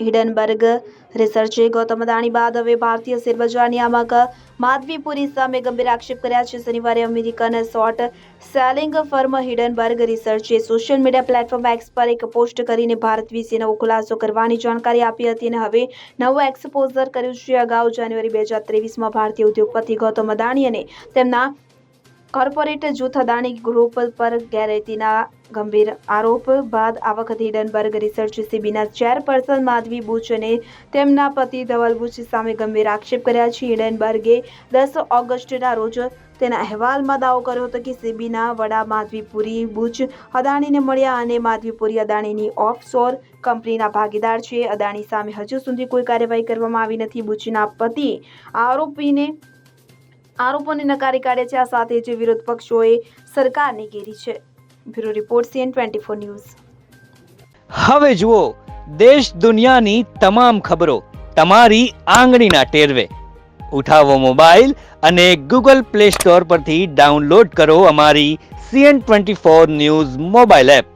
Hindenburg, રિસર્ચે Gautam Adani બાદ હવે ભારતીય શેરબજાર નિયામક માધવીપુરી સામે ગંભીર આક્ષેપ કર્યા છે. શનિવારે American short selling firm Hindenburg રિસર્ચે social media platform X પર એક પોસ્ટ કરીને ભારત વિશે નવો ખુલાસો કરવાની જાણકારી આપી હતી અને હવે નવું એક્સપોઝર કર્યું છે. અગાઉ જાન્યુઆરી બે હજાર ત્રેવીસમાં ભારતીય ઉદ્યોગપતિ ગૌતમ અદાણી અને તેમના કોર્પોરેટ જૂથ અદાણી ગ્રુપ પર ગેરરીતિના ગંભીર આરોપ બાદ આ વખતે હિડનબર્ગ રિસર્ચ સીબીના ચેરપર્સન માધવી બુચ અને તેમના પતિ ધવલ બુચ સામે ગંભીર આક્ષેપ કર્યા છે. હિડનબર્ગે દસ ઓગસ્ટના રોજ તેના અહેવાલમાં દાવો કર્યો હતો કે સીબીના વડા માધવીપુરી બુચ અદાણીને મળ્યા અને માધવીપુરી અદાણીની ઓફશોર કંપનીના ભાગીદાર છે. અદાણી સામે હજુ સુધી કોઈ કાર્યવાહી કરવામાં આવી નથી. બુચના પતિ આરોપીને આરોપોને નકારી કાઢ્યા છે. આ સાથે જ વિરોધ પક્ષોએ સરકારને ઘેરી છે. Bureau report CN twenty four news. હવે જુઓ, દેશ દુનિયાની તમામ ખબરો તમારી આંગળીના ટેરવે. ઉઠાવો મોબાઈલ અને ગૂગલ પ્લે સ્ટોર પરથી ડાઉનલોડ કરો અમારી CN twenty four news mobile app.